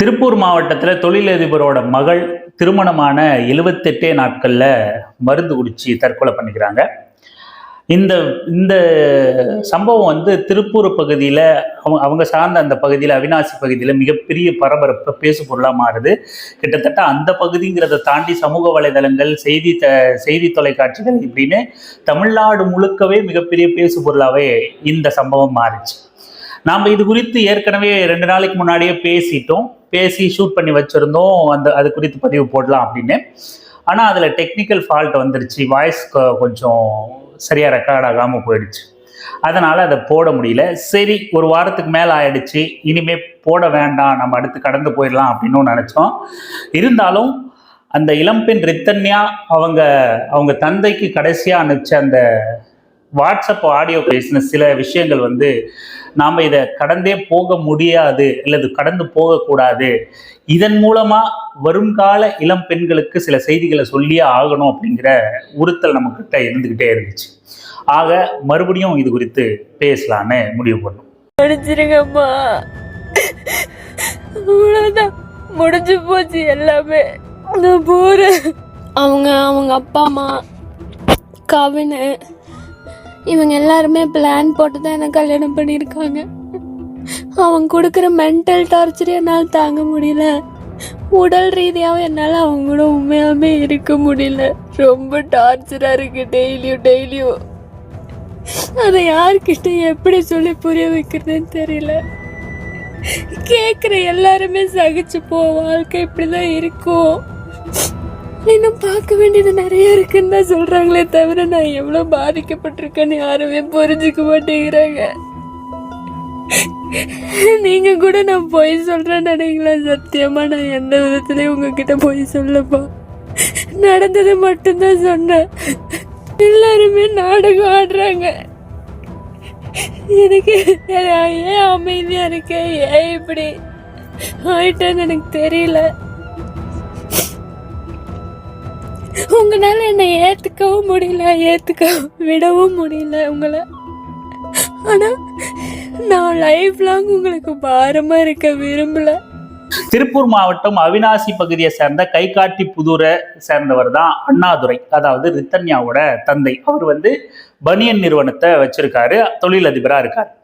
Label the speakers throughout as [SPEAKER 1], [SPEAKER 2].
[SPEAKER 1] திருப்பூர் மாவட்டத்தில் தொழிலதிபரோட மகள் திருமணமான எழுபத்தெட்டே நாட்களில் மருந்து குடிச்சு தற்கொலை பண்ணிக்கிறாங்க. இந்த இந்த சம்பவம் வந்து திருப்பூர் பகுதியில் அவங்க அவங்க சார்ந்த அந்த பகுதியில் அவினாசி பகுதியில் மிகப்பெரிய பரபரப்பு பேசு பொருளாக மாறுது. கிட்டத்தட்ட அந்த பகுதிங்கிறத தாண்டி சமூக வலைதளங்கள் செய்தி த செய்தி தொலைக்காட்சிகள் இப்படின்னு தமிழ்நாடு முழுக்கவே மிகப்பெரிய பேசு பொருளாகவே இந்த சம்பவம் மாறிச்சு. நாம் இது குறித்து ஏற்கனவே ரெண்டு நாளைக்கு முன்னாடியே பேசிட்டோம். பேசி ஷூட் பண்ணி வச்சுருந்தோம். அந்த அது குறித்து பதிவு போடலாம் அப்படின்னு. ஆனால் அதில் டெக்னிக்கல் ஃபால்ட் வந்துருச்சு. வாய்ஸ் கொஞ்சம் சரியாக ரெக்கார்ட் ஆகாமல் போயிடுச்சு. அதனால் அதை போட முடியல. சரி ஒரு வாரத்துக்கு மேலே ஆயிடுச்சு. இனிமே போட வேண்டாம். நம்ம அடுத்து கடந்து போயிடலாம் அப்படின்னு நினச்சோம். இருந்தாலும் அந்த இளம்பெண் ரித்தன்யா அவங்க அவங்க தந்தைக்கு கடைசியாக அனுப்பிச்ச அந்த வாட்ஸ்அப் ஆடியோ பேசின சில விஷயங்கள் வந்து நாம் இதை கடந்தே போக முடியாது அல்லது கடந்து போகக்கூடாது. இதன் மூலமாக வருங்கால இளம் பெண்களுக்கு சில செய்திகளை சொல்லியே ஆகணும் அப்படிங்கிற உறுத்தல் நம்மக்கிட்ட இருந்துக்கிட்டே இருந்துச்சு. ஆக மறுபடியும் இது குறித்து பேசலான்னு முடிவு பண்ணும்.
[SPEAKER 2] மன்னிச்சிருங்கம்மா. அவ்வளோதான் முடிஞ்சு போச்சு எல்லாமே. நான் போகிறேன் அவங்க அவங்க அப்பா அம்மா கவினு இவங்க எல்லாருமே பிளான் போட்டு தான் எனக்கு கல்யாணம் பண்ணியிருக்காங்க. அவங்க கொடுக்குற மென்டல் டார்ச்சர் என்னால் தாங்க முடியல. உடல் ரீதியாகவும் என்னால் அவங்க கூட உண்மையாலுமே இருக்க முடியல. ரொம்ப டார்ச்சராக இருக்கு டெய்லியும் டெய்லியும் அதை யார்கிட்ட எப்படி சொல்லி புரிய வைக்கிறதுன்னு தெரியல. கேட்குற எல்லாருமே சகிச்சு போ வாழ்க்கை இப்படிதான் இருக்கும். இன்னும் பார்க்க வேண்டியது நிறைய இருக்குன்னு தான் சொல்றாங்களே தவிர நான் எவ்வளவு பாதிக்கப்பட்டிருக்கேன்னு யாருமே புரிஞ்சுக்க மாட்டேங்கிறாங்க. நீங்க கூட நான் பொய் சொல்றேன்னு நினைக்கல சத்தியமா நான் எந்த விதத்துலயும் உங்ககிட்ட பொய் சொல்லப்பா. நடந்ததை மட்டும்தான் சொன்னேன். எல்லாருமே நாடகம் ஆடுறாங்க. எனக்கு ஏன் அமைதியா இருக்கேன் ஏன் இப்படி ஆயிட்டேன்னு எனக்கு தெரியல. உங்களால என்னை ஏத்துக்கவும் முடியல ஏத்துக்க விடவும் முடியல உங்களை. ஆனா நான் லைஃப் லாங் உங்களுக்கு பாரமாக இருக்க விரும்பல.
[SPEAKER 1] திருப்பூர் மாவட்டம் அவினாசி பகுதியை சேர்ந்த கைகாட்டி புதூரை சேர்ந்தவர் தான் அண்ணாதுரை அதாவது ரித்தன்யாவோட தந்தை. அவர் வந்து பனியன் நிறுவனத்தை வச்சிருக்காரு தொழிலதிபராக இருக்கார்.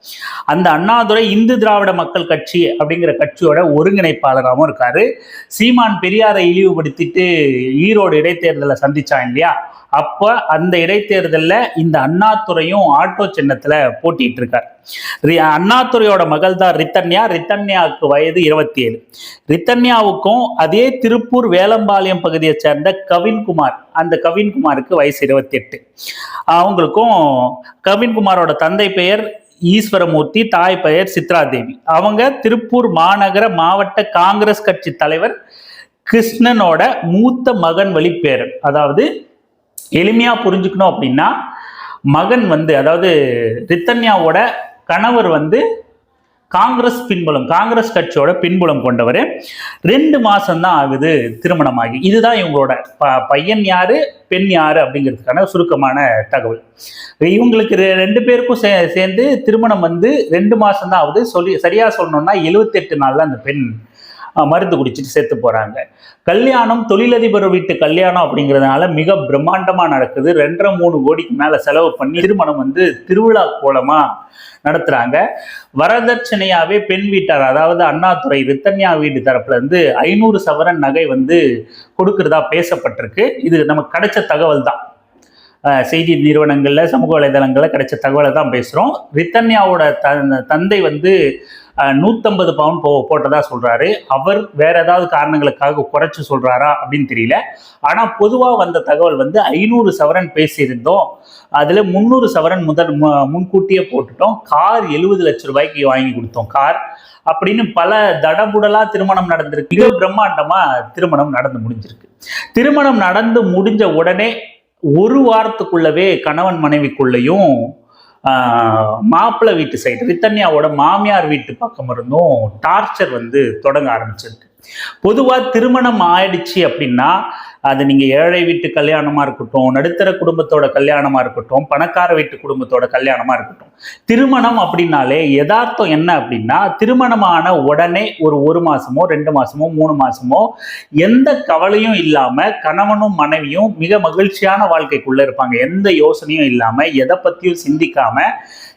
[SPEAKER 1] அந்த அண்ணாதுரை இந்து திராவிட மக்கள் கட்சி அப்படிங்கிற கட்சியோட ஒருங்கிணைப்பாளராகவும் இருக்காரு. சீமான் பெரியாரை இழிவுபடுத்திட்டு ஈரோடு இடைத்தேர்தலை சந்திச்சான் இல்லையா? அப்போ அந்த இடைத்தேர்தலில் இந்த அண்ணாதுரையும் ஆட்டோ சின்னத்தில் போட்டிட்டு இருக்கார். ரி- அண்ணாதுரையோட மகள் தான் ரித்தன்யா. ரித்தன்யாவுக்கு வயது இருபத்தி ஏழு ரித்தன்யாவுக்கும் அதே திருப்பூர் வேலம்பாளையம் பகுதியை சேர்ந்த கவின்குமார். அந்த கவின்குமாருக்கு வயசு இருபத்தி எட்டு அவங்களுக்கும் கவின்குமாரோட தந்தை பெயர் ஈஸ்வரமூர்த்தி தாய் பெயர் சித்ரா தேவி அவங்க திருப்பூர் மாநகர மாவட்ட காங்கிரஸ் கட்சி தலைவர் கிருஷ்ணனோட மூத்த மகன் வழிப்பேரன் அதாவது எளிமையா புரிஞ்சுக்கணும் அப்படின்னா மகன் வந்து அதாவது ரித்தன்யாவோட கணவர் வந்து காங்கிரஸ் பின்புலம் காங்கிரஸ் கட்சியோட பின்புலம் கொண்டவர். ரெண்டு மாசம்தான் ஆகுது திருமணமாகி. இதுதான் இவங்களோட ப பையன் யாரு பெண் யாரு அப்படிங்கிறதுக்கான சுருக்கமான தகவல். இவங்களுக்கு ரெ- ரெண்டு பேருக்கும் சே சேர்ந்து திருமணம் வந்து ரெண்டு மாசம்தான் ஆகுது. சொல்லி சரியா சொல்லணும்னா எழுவத்தெட்டு நாள்ல அந்த பெண் மருந்து குடிச்சிட்டு சேர்த்து போகிறாங்க கல்யாணம் தொழிலதிபர் வீட்டு கல்யாணம் அப்படிங்கிறதுனால மிக பிரம்மாண்டமாக நடக்குது. ரெண்டரை மூணு கோடிக்கு மேலே செலவு பண்ணி திருமணம் வந்து திருவிழா கோலமாக நடத்துகிறாங்க வரதட்சணையாகவே பெண் வீட்டார் அதாவது அண்ணாதுரை ரித்தன்யா வீட்டு தரப்புலேருந்து ஐநூறு சவரன் நகை வந்து கொடுக்கறதா பேசப்பட்டிருக்கு. இது நமக்கு கிடைச்ச தகவல் தான். செய்தி நிறுவனங்களில் சமூக வலைதளங்களில் கிடைச்ச தகவலை தான் பேசுகிறோம் ரித்தன்யாவோட த- தந்தை வந்து நூற்றம்பது பவுன் போ போட்டதா சொல்கிறாரு அவர் வேற ஏதாவது காரணங்களுக்காக குறைச்சி சொல்கிறாரா அப்படின்னு தெரியல. ஆனால் பொதுவாக வந்த தகவல் வந்து ஐநூறு சவரன் பேசியிருந்தோம். அதில் முந்நூறு சவரன் முதல் மு- முன்கூட்டியே போட்டுட்டோம். கார் எழுபது லட்சம் ரூபாய்க்கு வாங்கி கொடுத்தோம் கார். அப்படின்னு பல தடபுடலாக திருமணம் நடந்திருக்கு. மிக பிரம்மாண்டமாக திருமணம் நடந்து முடிஞ்சிருக்கு. திருமணம் நடந்து முடிஞ்ச உடனே ஒரு வாரத்துக்குள்ளவே கணவன் மனைவிக்குள்ளேயும் மாப்பிள்ளை வீட்டு சைடு ரித்தன்யாவோட மாமியார் வீட்டு பக்கம் இருந்தும் டார்ச்சர் வந்து தொடங்க ஆரம்பிச்சிருக்கு. பொதுவாக திருமணம் ஆயிடுச்சு அப்படின்னா அது நீங்கள் ஏழை வீட்டு கல்யாணமாக இருக்கட்டும் நடுத்தர குடும்பத்தோட கல்யாணமாக இருக்கட்டும் பணக்கார வீட்டு குடும்பத்தோட கல்யாணமாக இருக்கட்டும். திருமணம் அப்படின்னாலே யதார்த்தம் என்ன அப்படின்னா திருமணமான உடனே ஒரு ஒரு மாசமோ ரெண்டு மாசமோ மூணு மாசமோ எந்த கவலையும் இல்லாம கணவனும் மனைவியும் மிக மகிழ்ச்சியான வாழ்க்கைக்குள்ள இருப்பாங்க. எந்த யோசனையும் இல்லாம எதை பத்தியும் சிந்திக்காம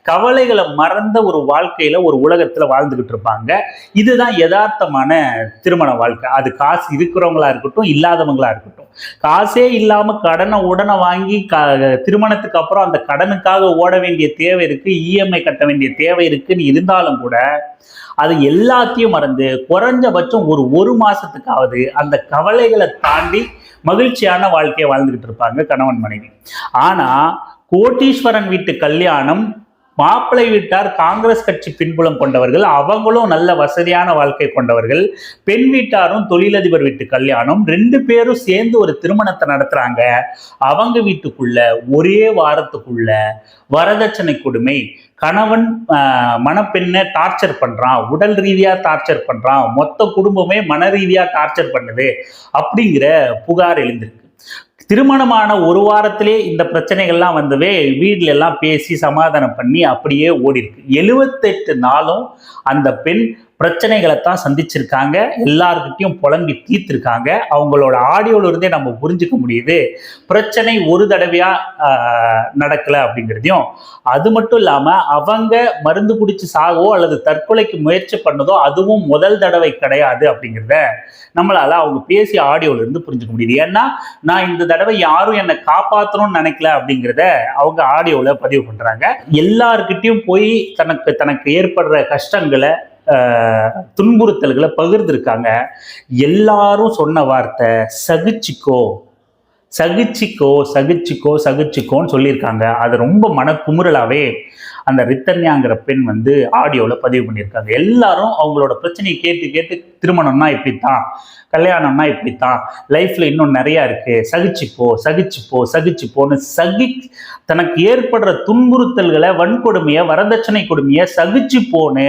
[SPEAKER 1] கவலைகளை மறந்த ஒரு வாழ்க்கையில ஒரு உலகத்துல வாழ்ந்துகிட்டு இருப்பாங்க. இதுதான் யதார்த்தமான திருமண வாழ்க்கை. அது காசு இருக்கிறவங்களா இருக்கட்டும் இல்லாதவங்களா இருக்கட்டும். காசே இல்லாம கடனை உடனே வாங்கி க திருமணத்துக்கு அப்புறம் அந்த கடனுக்காக ஓட வேண்டிய தேவை இருக்கு இஎம்ஐ கட்ட வேண்டிய தேவை இருக்குன்னு இருந்தாலும் கூட அது எல்லாத்தையும் மறந்து குறைஞ்சபட்சம் ஒரு ஒரு மாசத்துக்காவது அந்த கவலைகளை தாண்டி மகிழ்ச்சியான வாழ்க்கையை வாழ்ந்துகிட்டு இருப்பாங்க கணவன் மனைவி. ஆனா கோட்டீஸ்வரன் வீட்டு கல்யாணம் மாப்பிள்ளை வீட்டார் காங்கிரஸ் கட்சி பின்புலம் கொண்டவர்கள் அவங்களும் நல்ல வசதியான வாழ்க்கை கொண்டவர்கள். பெண் வீட்டாரும் தொழிலதிபர் வீட்டு கல்யாணம் ரெண்டு பேரும் சேர்ந்து ஒரு திருமணத்தை நடத்துறாங்க. அவங்க வீட்டுக்குள்ள ஒரே வாரத்துக்குள்ள வரதட்சணை கொடுமை. கணவன் மணப்பெண்ணை டார்ச்சர் பண்ணுறான் உடல் ரீதியாக டார்ச்சர் பண்ணுறான் மொத்த குடும்பமே மன ரீதியாக டார்ச்சர் பண்ணுது அப்படிங்கிற புகார் எழுந்திருக்கு. திருமணமான ஒரு வாரத்திலே இந்த பிரச்சனைகள்லாம் வந்தவே வீட்ல எல்லாம் பேசி சமாதானம் பண்ணி அப்படியே ஓடி இருக்கு எழுவத்தெட்டு நாளும் அந்த பெண் பிரச்சனைகளை தான் சந்திச்சிருக்காங்க. எல்லாருக்கிட்டையும் புலம்பி தீர்த்திருக்காங்க. அவங்களோட ஆடியோல இருந்தே நம்ம புரிஞ்சுக்க முடியுது. பிரச்சனை ஒரு தடவையா நடக்கல அப்படிங்கிறதையும். அது மட்டும் இல்லாம அவங்க மருந்து குடிச்சு சாகவோ அல்லது தற்கொலைக்கு முயற்சி பண்ணதோ அதுவும் முதல் தடவை கிடையாது அப்படிங்கிறத நம்மளால அவங்க பேசிய ஆடியோல இருந்து புரிஞ்சுக்க முடியுது. ஏன்னா நான் இந்த தடவை யாரும் என்னை காப்பாற்றணும்னு நினைக்கல அப்படிங்கிறத அவங்க ஆடியோல பதிவு பண்றாங்க. எல்லாருக்கிட்டையும் போய் தனக்கு தனக்கு ஏற்படுற கஷ்டங்களை துன்புறுத்தல்களை பகிர்ந்திருக்காங்க. எல்லாரும் சொன்ன வார்த்தை சகிச்சுக்கோ சகிச்சிக்கோ சகிச்சிக்கோ சகிச்சிக்கோன்னு சொல்லியிருக்காங்க. அது ரொம்ப மனக்குமுறலாகவே அந்த ரித்தன்யாங்கிற பெண் வந்து ஆடியோவில் பதிவு பண்ணியிருக்காங்க. எல்லாரும் அவங்களோட பிரச்சனையை கேட்டு கேட்டு திருமணம்னா இப்படித்தான் கல்யாணம்னா இப்படித்தான் லைஃப்பில் இன்னும் நிறையா இருக்குது சகிச்சுப்போ சகிச்சுப்போ சகிச்சுப்போன்னு சகி தனக்கு ஏற்படுற துன்புறுத்தல்களை வன்கொடுமையை வரதட்சணை கொடுமையை சகிச்சு போன்னு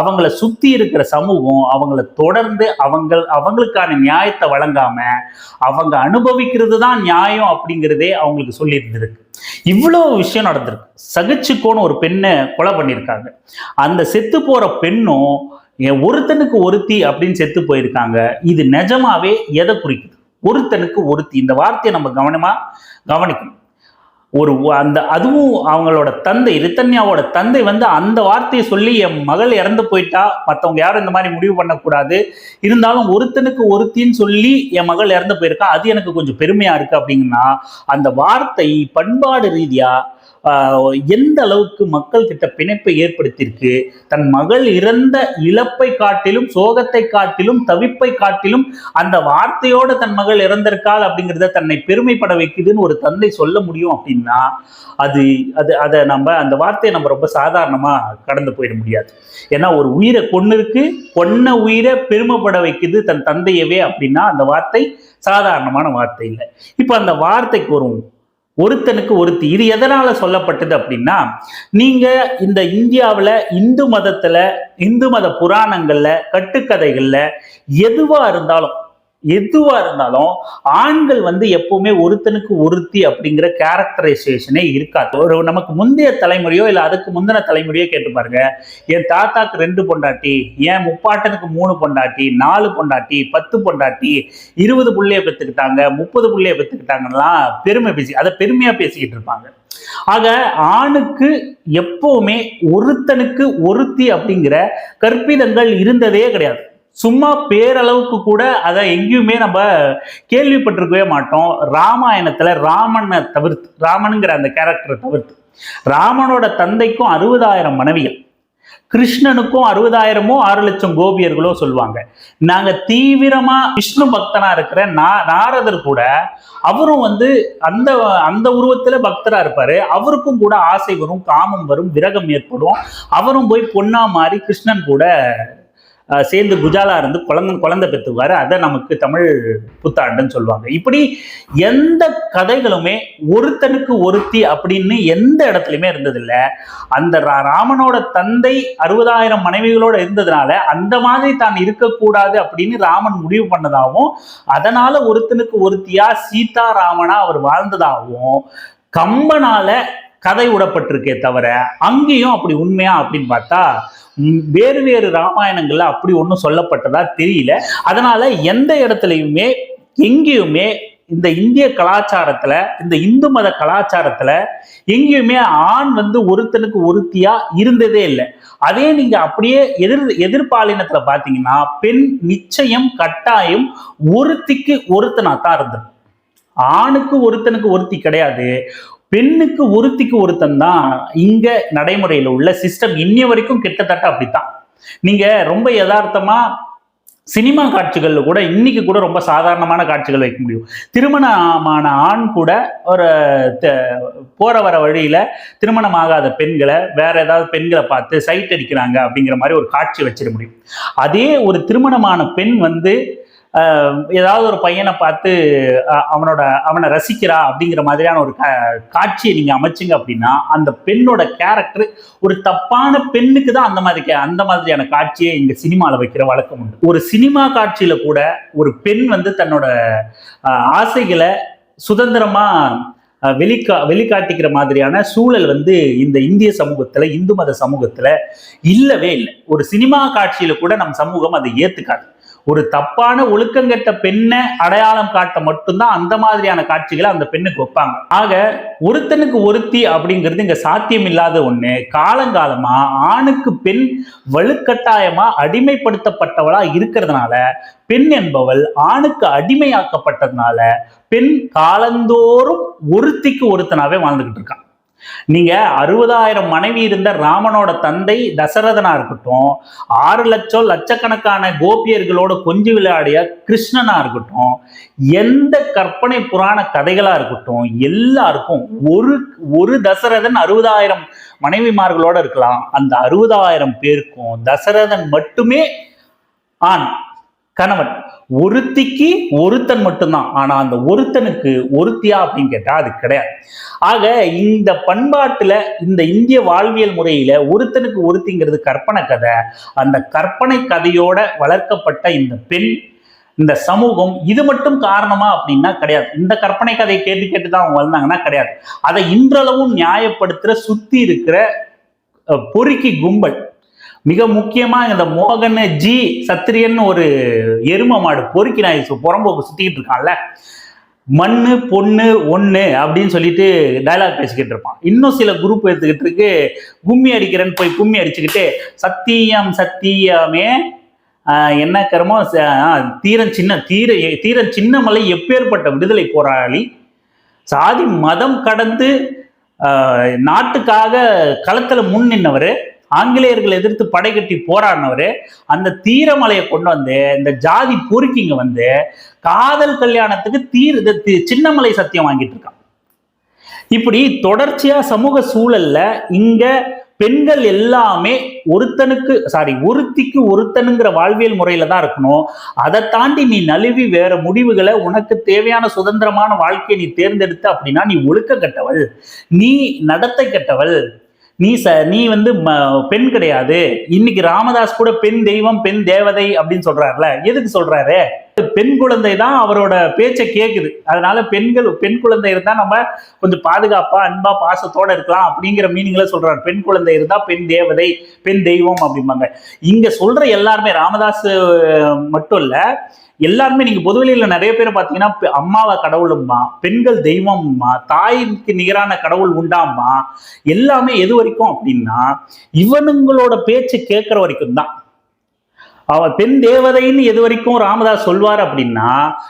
[SPEAKER 1] அவங்கள சுற்றி இருக்கிற சமூகம் அவங்கள தொடர்ந்து அவங்க அவங்களுக்கான நியாயத்தை வழங்காமல் அவங்க அனுபவிக்கிறது தான் நியாயம் அப்படிங்கிறதே அவங்களுக்கு சொல்லியிருந்திருக்கு. இவ்வளோ விஷயம் நடந்திருக்கு. சகிச்சுக்கோன்னு ஒரு பெண்ணை கொலை பண்ணியிருக்காங்க. அந்த செத்து போற பெண்ணும் என் ஒருத்தனுக்கு ஒருத்தி அப்படின்னு செத்து போயிருக்காங்க. இது நிஜமாவே எதை குறிக்குது? ஒருத்தனுக்கு ஒருத்தி. இந்த வார்த்தையை நம்ம கவனமா கவனிக்கணும். ஒரு அந்த அதுவும் அவங்களோட தந்தை ரித்தன்யாவோட தந்தை வந்து அந்த வார்த்தையை சொல்லி என் மகள் இறந்து போயிட்டா மற்றவங்க யாரும் இந்த மாதிரி முடிவு பண்ணக்கூடாது. இருந்தாலும் ஒருத்தனுக்கு ஒருத்தின்னு சொல்லி என் மகள் இறந்து போயிருக்கா அது எனக்கு கொஞ்சம் பெருமையா இருக்கு அப்படிங்கன்னா அந்த வார்த்தை பண்பாடு ரீதியா எந்த அளவுக்கு மக்கள் கிட்ட பிணைப்பை ஏற்படுத்தியிருக்கு தன் மகள் இறந்த இழப்பை காட்டிலும் சோகத்தை காட்டிலும் தவிப்பை காட்டிலும் அந்த வார்த்தையோட தன் மகள் இறந்திருக்காள் அப்படிங்கிறத தன்னை பெருமைப்பட வைக்குதுன்னு ஒரு தந்தை சொல்ல முடியும் அப்படின்னா அது அது அதை நம்ம அந்த வார்த்தையை நம்ம ரொம்ப சாதாரணமாக கடந்து போயிட முடியாது. ஏன்னா ஒரு உயிரை கொன்னு இருக்கு கொன்ன உயிரை பெருமைப்பட வைக்குது தன் தந்தையவே அப்படின்னா அந்த வார்த்தை சாதாரணமான வார்த்தை இல்லை. இப்போ அந்த வார்த்தைக்கு வரும். ஒருத்தனுக்கு ஒருத்தி. இது எதனால சொல்லப்பட்டது அப்படின்னா நீங்க இந்த இந்தியாவுல இந்து மதத்துல இந்து மத புராணங்கள்ல கட்டுக்கதைகள்ல எதுவா இருந்தாலும் எதுவா இருந்தாலும் ஆண்கள் வந்து எப்பவுமே ஒருத்தனுக்கு ஒருத்தி அப்படிங்கிற கேரக்டரைசேஷனே இருக்காது. ஒரு நமக்கு முந்தைய தலைமுறையோ இல்லை அதுக்கு முந்தின தலைமுறையோ கேட்டு பாருங்க. என் தாத்தாக்கு ரெண்டு பொண்டாட்டி என் முப்பாட்டனுக்கு மூணு பொண்டாட்டி நாலு பொண்டாட்டி பத்து பொண்டாட்டி இருபது புள்ளைய பெற்றுக்கிட்டாங்க முப்பது புள்ளைய பெற்றுக்கிட்டாங்கலாம் பெருமை பேசி அதை பெருமையா பேசிக்கிட்டு இருப்பாங்க. ஆக ஆணுக்கு எப்பவுமே ஒருத்தனுக்கு ஒருத்தி அப்படிங்கிற கற்பிதங்கள் இருந்ததே கிடையாது. சும்மா பேரளவுக்கு கூட அதை எங்கேயுமே நம்ம கேள்விப்பட்டிருக்கவே மாட்டோம். ராமாயணத்துல ராமனை தவிர்த்து ராமனுங்கிற அந்த கேரக்டரை தவிர்த்து. ராமனோட தந்தைக்கும் அறுபதாயிரம் மனைவிகள். கிருஷ்ணனுக்கும் அறுபதாயிரமோ ஆறு லட்சம் கோபியர்களோ சொல்லுவாங்க. நாங்க தீவிரமா விஷ்ணு பக்தனா இருக்கிற நா- நாரதர் கூட அவரும் வந்து அந்த அந்த உருவத்துல பக்தரா இருப்பாரு. அவருக்கும் கூட ஆசை வரும் காமம் வரும் விரகம் ஏற்படும். அவரும் போய் பொண்ணா மாறி கிருஷ்ணன் கூட சேர்ந்து குஜாலா இருந்து குழந்தை குழந்தை பெற்றுவாரு அதை நமக்கு தமிழ் புத்தாண்டுன்னு சொல்லுவாங்க. இப்படி எந்த கதைகளுமே ஒருத்தனுக்கு ஒருத்தி அப்படின்னு எந்த இடத்துலையுமே இருந்ததில்லை. அந்த ரா- ராமனோட தந்தை அறுபதாயிரம் மனைவிகளோட இருந்ததுனால அந்த மாதிரி தான் இருக்கக்கூடாது அப்படின்னு ராமன் முடிவு பண்ணதாகவும் அதனால ஒருத்தனுக்கு ஒருத்தியா சீதா ராமனா அவர் வாழ்ந்ததாகவும் கம்பனால கதை விடப்பட்டிருக்கே தவிர அங்கேயும் அப்படி உண்மையா அப்படின்னு பார்த்தா வேறு வேறு ராமாயணங்கள்ல அப்படி ஒன்றும் சொல்லப்பட்டதா தெரியல. அதனால எந்த இடத்துலையுமே எங்கேயுமே இந்த இந்திய கலாச்சாரத்துல இந்த இந்து மத கலாச்சாரத்துல எங்கேயுமே ஆண் வந்து ஒருத்தனுக்கு ஒருத்தியா இருந்ததே இல்லை. அதே நீங்க அப்படியே எதிர் எதிர்பாலினத்துல பாத்தீங்கன்னா பெண் நிச்சயம் கட்டாயம் ஒருத்திக்கு ஒருத்தனா தான் இருந்தது. ஆணுக்கு ஒருத்தனுக்கு ஒருத்தி கிடையாது. பெண்ணுக்கு ஒருத்திக்கு ஒருத்தன் தான் இங்க நடைமுறையில் உள்ள சிஸ்டம் இன்னி வரைக்கும் கிட்டத்தட்ட அப்படித்தான். நீங்க ரொம்ப யதார்த்தமா சினிமா காட்சிகளில் கூட இன்னைக்கு கூட ரொம்ப சாதாரணமான காட்சிகள் வைக்க முடியும். திருமணமான ஆண் கூட ஒரு த- போற வர வழியில திருமணம் ஆகாத பெண்களை வேற ஏதாவது பெண்களை பார்த்து சைட் அடிக்கிறாங்க அப்படிங்கிற மாதிரி ஒரு காட்சி வச்சிட முடியும். அதே ஒரு திருமணமான பெண் வந்து ஏதாவது ஒரு பையனை பார்த்து அவனோட அவனை ரசிக்கிறா அப்படிங்கிற மாதிரியான ஒரு கா- காட்சியை நீங்கள் அமைச்சிங்க அப்படின்னா அந்த பெண்ணோட கேரக்டர் ஒரு தப்பான பெண்ணுக்கு தான் அந்த மாதிரி அந்த மாதிரியான காட்சியை இங்கே சினிமாவில் வைக்கிற வழக்கம் உண்டு. ஒரு சினிமா காட்சியில் கூட ஒரு பெண் வந்து தன்னோட ஆசைகளை சுதந்திரமா வெளிக்கா வெளிக்காட்டிக்கிற மாதிரியான சூழல் வந்து இந்த இந்திய சமூகத்துல இந்து மத சமூகத்துல இல்லவே இல்லை. ஒரு சினிமா காட்சியில கூட நம் சமூகம் அதை ஏத்துக்காது. ஒரு தப்பான ஒழுக்கங்கெட்ட பெண்ணை அடையாளம் காட்ட மட்டும்தான் அந்த மாதிரியான காட்சிகளை அந்த பெண்ணுக்கு வைப்பாங்க. ஆக ஒருத்தனுக்கு ஒருத்தி அப்படிங்கிறது இங்க சாத்தியம் இல்லாத ஒண்ணு. காலங்காலமா ஆணுக்கு பெண் வலுக்கட்டாயமா அடிமைப்படுத்தப்பட்டவளா இருக்கிறதுனால பெண் என்பவள் ஆணுக்கு அடிமையாக்கப்பட்டதுனால பெண் காலந்தோறும் ஒருத்திக்கு ஒருத்தனாவே வாழ்ந்துகிட்டு இருக்கான் நீங்க அறுபதாயிரம் மனைவி இருந்த ராமனோட தந்தை தசரதனா இருக்கட்டும் ஆறு லட்சம் லட்சக்கணக்கான கோபியர்களோட கொஞ்சி விளையாடிய கிருஷ்ணனா இருக்கட்டும் எந்த கற்பனை புராண கதைகளா இருக்கட்டும் எல்லாருக்கும் ஒரு ஒரு தசரதன் அறுபதாயிரம் மனைவிமார்களோட இருக்கலாம். அந்த அறுபதாயிரம் பேருக்கும் தசரதன் மட்டுமே ஆண். கணவன். ஒருத்திக்கு ஒருத்தன் மட்டும்தான். ஆனா அந்த ஒருத்தனுக்கு ஒருத்தியா அப்படின்னு கேட்டா அது கிடையாது. ஆக இந்த பண்பாட்டுல இந்த இந்திய வாழ்வியல் முறையில ஒருத்தனுக்கு ஒருத்திங்கிறது கற்பனை கதை. அந்த கற்பனை கதையோட வளர்க்கப்பட்ட இந்த பெண் இந்த சமூகம் இது மட்டும் காரணமா அப்படின்னா கிடையாது. இந்த கற்பனை கதையை கேட்டு கேட்டு தான் அவங்க வளர்ந்தாங்கன்னா கிடையாது. அதை இன்றளவும் நியாயப்படுத்துற சுத்தி இருக்கிற பொறுக்கி கும்பல் மிக முக்கியமா இந்த மோகன் ஜி சத்திரியன் ஒரு எரும மாடு பொறுக்கி நாய் புறம்போக்கு சுத்திக்கிட்டு இருக்கான்ல. மண்ணு பொண்ணு ஒன்று அப்படின்னு சொல்லிட்டு டைலாக் பேசிக்கிட்டு இருப்பான். இன்னும் சில குரூப் எடுத்துக்கிட்டு இருக்கு. கும்மி அடிக்கிறேன்னு போய் கும்மி அடிச்சுக்கிட்டு சத்தியம் சத்தியமே என்ன கருமோ தீரன் சின்ன தீர தீரன் சின்னமலை எப்பேற்பட்ட விடுதலை போராளி சாதி மதம் கடந்து நாட்டுக்காக களத்தில் முன் நின்னவர் ஆங்கிலேயர்கள் எதிர்த்து படை கட்டி போராடினவர் அந்த தீரமலையை கொண்டு வந்து இந்த ஜாதி பொறுக்கிங்க வந்து காதல் கல்யாணத்துக்கு தீர் தி- சின்னமலை சத்தியம் வாங்கிட்டு இருக்கான். இப்படி தொடர்ச்சியா சமூக சூழல்ல இங்க பெண்கள் எல்லாமே ஒருத்தனுக்கு சாரி ஒருத்திக்கு ஒருத்தனுங்கிற வாழ்வியல் முறையில தான் இருக்கணும். அதை தாண்டி நீ நழுவி வேற முடிவுகளை உனக்கு தேவையான சுதந்திரமான வாழ்க்கையை நீ தேர்ந்தெடுத்த அப்படின்னா நீ ஒழுக்க கட்டவள். நீ நடத்தை கட்டவள். நீ ச நீ வந்து ம- பெண் கிடையாது. இன்னைக்கு ராமதாஸ் கூட பெண் தெய்வம் பெண் தேவதை அப்படின்னு சொல்றாருல. எதுக்கு சொல்றாரு? பெண் குழந்தை தான் அவரோட பேச்சை கேக்குது. அதனால பெண்கள் பெண் குழந்தை இருந்தா நம்ம கொஞ்சம் பாதுகாப்பா அன்பா பாசத்தோட இருக்கலாம் அப்படிங்கிற மீனிங்ல சொல்றாரு. பெண் குழந்தை இருந்தா பெண் தேவதை பெண் தெய்வம் அப்படிம்பாங்க. இங்க சொல்ற எல்லாருமே ராமதாஸ் மட்டும் இல்லை எல்லாருமே நீங்க பொதுவெளியில நிறைய பேர் பாத்தீங்கன்னா அம்மாவை கடவுளும்மா பெண்கள் தெய்வம்மா தாய்க்கு நிகரான கடவுள் உண்டாம்மா எல்லாமே எது வரைக்கும் அப்படின்னா இவனுங்களோட பேச்சு கேட்கிற வரைக்கும் தான். அவ பெண் தேவதைன்னு எது வரைக்கும் ராமதாஸ் சொல்வார் அப்படின்னா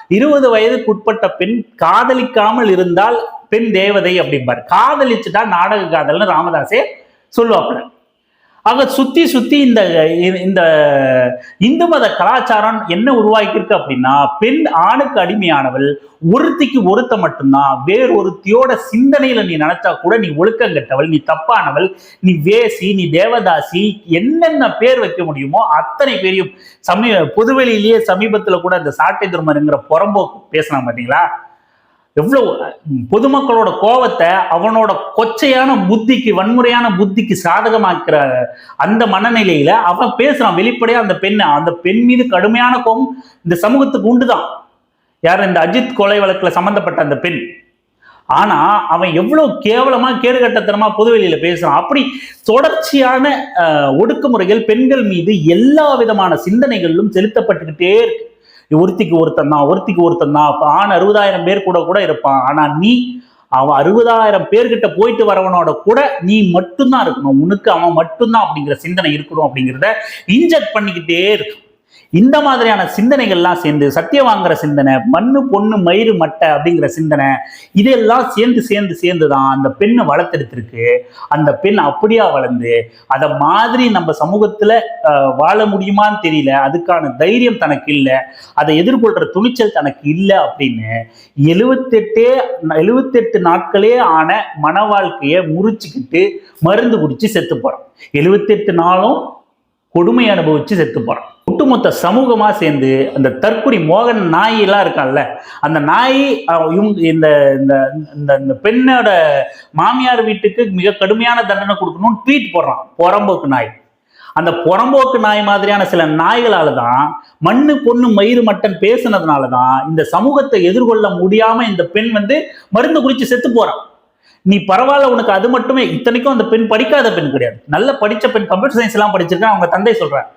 [SPEAKER 1] இருபது வயதுக்கு உட்பட்ட பெண் காதலிக்காமல் இருந்தால் பெண் தேவதை அப்படிம்பார். காதலிச்சுட்டா நாடக காதல்னு ராமதாஸே சொல்லுவாப்புல. ஆக சுத்தி சுத்தி இந்த இந்த இந்து மத கலாச்சாரம் என்ன உருவாக்கியிருக்கு அப்படின்னா பெண் ஆணுக்கு அடிமையானவள் ஒருத்திக்கு ஒருத்த மட்டும்தான் வேறொருத்தியோட சிந்தனையில நீ நினைச்சா கூட நீ ஒழுக்கங்கட்டவள் நீ தப்பானவள் நீ வேசி நீ தேவதாசி என்னென்ன பேர் வைக்க முடியுமோ அத்தனை பேரையும் சமீ பொதுவெளியிலேயே சமீபத்துல கூட இந்த சாட்டை திருமருங்கிற புறம்போக்கு பேசலாம் பாத்தீங்களா? எவ்வளவு பொதுமக்களோட கோவத்தை அவனோட கொச்சையான புத்திக்கு வன்முறையான புத்திக்கு சாதகமாக்குற அந்த மனநிலையில அவன் பேசுறான் வெளிப்படையா அந்த பெண்ணை. அந்த பெண் மீது கடுமையான கோபம் இந்த சமூகத்துக்கு உண்டுதான். யார்? இந்த அஜித் கொலை வழக்குல சம்பந்தப்பட்ட அந்த பெண். ஆனா அவன் எவ்வளவு கேவலமா கேடுகட்டத்தனமா பொதுவெளியில பேசுறான். அப்படி தொடர்ச்சியான ஒடுக்குமுறைகள் பெண்கள் மீது எல்லா விதமான சிந்தனைகளிலும் செலுத்தப்பட்டுக்கிட்டே இருக்கு. ஒருத்திக்கு ஒருத்தன் தான் ஒருத்திக்கு ஒருத்தன் தான். அப்ப ஆண் அறுபதாயிரம் பேர் கூட கூட இருப்பான். ஆனா நீ அவன் அறுபதாயிரம் பேர்கிட்ட போயிட்டு வரவனோட கூட நீ மட்டும்தான் இருக்கணும். உனக்கு அவன் மட்டும்தான் அப்படிங்கிற சிந்தனை இருக்கணும் அப்படிங்கிறத இன்ஜெக்ட் பண்ணிக்கிட்டே இந்த மாதிரியான சிந்தனைகள்லாம் சேர்ந்து சத்தியம் வாங்குற சிந்தனை மண்ணு பொண்ணு மயிறு மட்டை அப்படிங்கிற சிந்தனை இதெல்லாம் சேர்ந்து சேர்ந்து சேர்ந்து தான் அந்த பெண்ணை வளர்த்தெடுத்திருக்கு. அந்த பெண் அப்படியா வளர்ந்து அதை மாதிரி நம்ம சமூகத்துல வாழ முடியுமான்னு தெரியல அதுக்கான தைரியம் தனக்கு இல்லை அதை எதிர்கொள்ற துணிச்சல் தனக்கு இல்லை அப்படின்னு எழுவத்தெட்டே எழுவத்தெட்டு நாட்களே ஆன மன வாழ்க்கையை முறிச்சுக்கிட்டு மருந்து குடிச்சு செத்து போறான். எழுவத்தெட்டு நாளும் கொடுமை அனுபவிச்சு செத்து போறான். ஒட்டுமொத்த சமூகமாக சேர்ந்து அந்த தற்குறி மோகன் நாயெல்லாம் இருக்கான்ல அந்த நாய் இவங்க இந்த இந்த இந்த இந்த பெண்ணோட மாமியார் வீட்டுக்கு மிக கடுமையான தண்டனை கொடுக்கணும்னு ட்வீட் போடுறான் புறம்போக்கு நாய். அந்த புறம்போக்கு நாய் மாதிரியான சில நாய்களால தான் மண்ணு பொண்ணு மயிறு மட்டன் பேசுனதுனால தான் இந்த சமூகத்தை எதிர்கொள்ள முடியாம இந்த பெண் வந்து மருந்து குடிச்சு செத்து போறான். நீ பரவாயில்ல உனக்கு அது மட்டுமே இத்தனைக்கும் அந்த பெண் படிக்காத பெண் கிடையாது. நல்ல படிச்ச பெண் கம்ப்யூட்டர் சயின்ஸ் எல்லாம் படிச்சிருக்கேன் அவங்க தந்தை சொல்றாங்க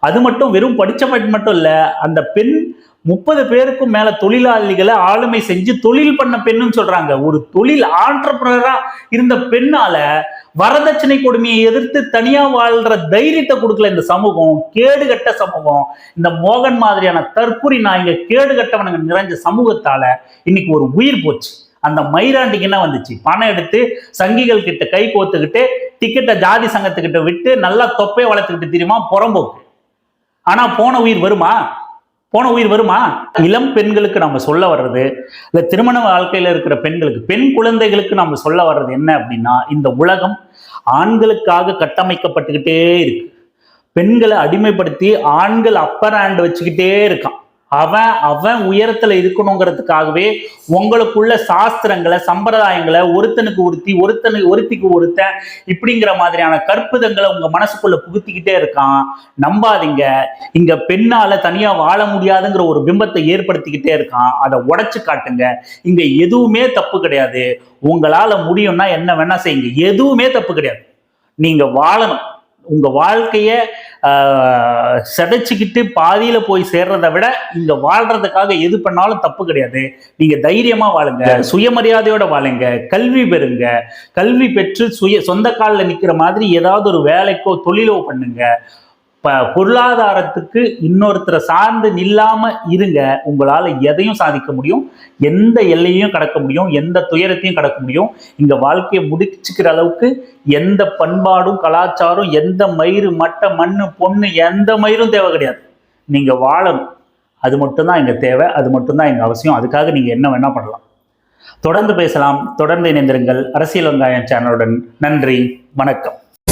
[SPEAKER 1] அது மட்டும் வெறும் படித்த பெண் மட்டும் இல்லை அந்த பெண் முப்பது பேருக்கும் மேல தொழிலாளிகளை ஆளுமை செஞ்சு தொழில் பண்ண பெண்ணுன்னு சொல்றாங்க. ஒரு தொழில் ஆண்டர்பிரனரா இருந்த பெண்ணால வரதட்சணை கொடுமையை எதிர்த்து தனியா வாழ்ற தைரியத்தை கொடுக்கல இந்த சமூகம். கேடுகட்ட சமூகம். இந்த மோகன் மாதிரியான தற்குறி நாய்ங்க கேடுகட்டவனுங்க நிறைஞ்ச சமூகத்தால இன்னைக்கு ஒரு உயிர் போச்சு. அந்த மயிராண்டிக்கு என்ன வந்துச்சு? பணம் எடுத்து சங்கிகள் கிட்ட கை கோத்துக்கிட்டு டிக்கெட்டை ஜாதி சங்கத்துக்கிட்ட விட்டு நல்லா தொப்பையை வளர்த்துக்கிட்டு தெரியுமா? புறம்போக்கு. ஆனா போன உயிர் வருமா? போன உயிர் வருமா? இளம் பெண்களுக்கு நம்ம சொல்ல வர்றது இல்லை திருமண வாழ்க்கையில இருக்கிற பெண்களுக்கு பெண் குழந்தைகளுக்கு நம்ம சொல்ல வர்றது என்ன அப்படின்னா இந்த உலகம் ஆண்களுக்காக கட்டமைக்கப்பட்டுக்கிட்டே இருக்கு. பெண்களை அடிமைப்படுத்தி ஆண்கள் அப்பர் ஹேண்ட் வச்சுக்கிட்டே இருக்கான். அவன் அவன் உயரத்துல இருக்கணுங்கிறதுக்காகவே உங்களுக்குள்ள சாஸ்திரங்களை சம்பிரதாயங்களை ஒருத்தனுக்கு ஒருத்தி ஒருத்தனுக்கு ஒருத்திக்கு ஒருத்தன் இப்படிங்கிற மாதிரியான கற்புதங்களை உங்க மனசுக்குள்ள புகுத்திக்கிட்டே இருக்கான். நம்பாதீங்க. இங்க பெண்ணால தனியா வாழ முடியாதுங்கிற ஒரு பிம்பத்தை ஏற்படுத்திக்கிட்டே இருக்கான். அதை உடைச்சு காட்டுங்க. இங்க எதுவுமே தப்பு கிடையாது. உங்களால முடியும்னா என்ன வேணா செய்யுங்க. எதுவுமே தப்பு கிடையாது. நீங்க வாழணும். உங்க வாழ்க்கைய சிதைச்சுக்கிட்டு பாதியில போய் சேர்றதை விட இங்க வாழ்றதுக்காக எது பண்ணாலும் தப்பு கிடையாது. நீங்க தைரியமா வாழுங்க சுயமரியாதையோட வாழுங்க கல்வி பெறுங்க. கல்வி பெற்று சுய சொந்த காலில் நிக்கிற மாதிரி ஏதாவது ஒரு வேலைக்கோ தொழிலோ பண்ணுங்க. இப்போ பொருளாதாரத்துக்கு இன்னொருத்தரை சார்ந்து நில்லாம இருங்க. உங்களால எதையும் சாதிக்க முடியும். எந்த எல்லையையும் கடக்க முடியும். எந்த துயரத்தையும் கடக்க முடியும். இங்க வாழ்க்கையை முடிச்சுக்கிற அளவுக்கு எந்த பண்பாடும் கலாச்சாரம் எந்த மயிறு மட்ட மண்ணு பொண்ணு எந்த மயிரும் தேவை கிடையாது. நீங்க வாழணும். அது மட்டும்தான் எங்க தேவை. அது மட்டும்தான் எங்க அவசியம். அதுக்காக நீங்க என்ன வேணா பண்ணலாம். தொடர்ந்து பேசலாம். தொடர்ந்து இணைந்திருங்கள். அரசியல் வெங்காயம் சேனலுடன் நன்றி. வணக்கம்.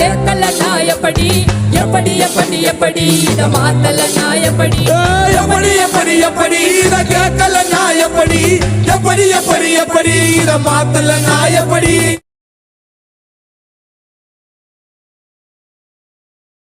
[SPEAKER 3] கேட்கல நாயப்படி எப்படி எப்படி எப்படி இத மாத்தல நாயப்படி எப்படி
[SPEAKER 4] எப்படி எப்படி இத கேட்கல நாயப்படி எப்படி எப்படி எப்படி இத மாத்தல நாயப்படி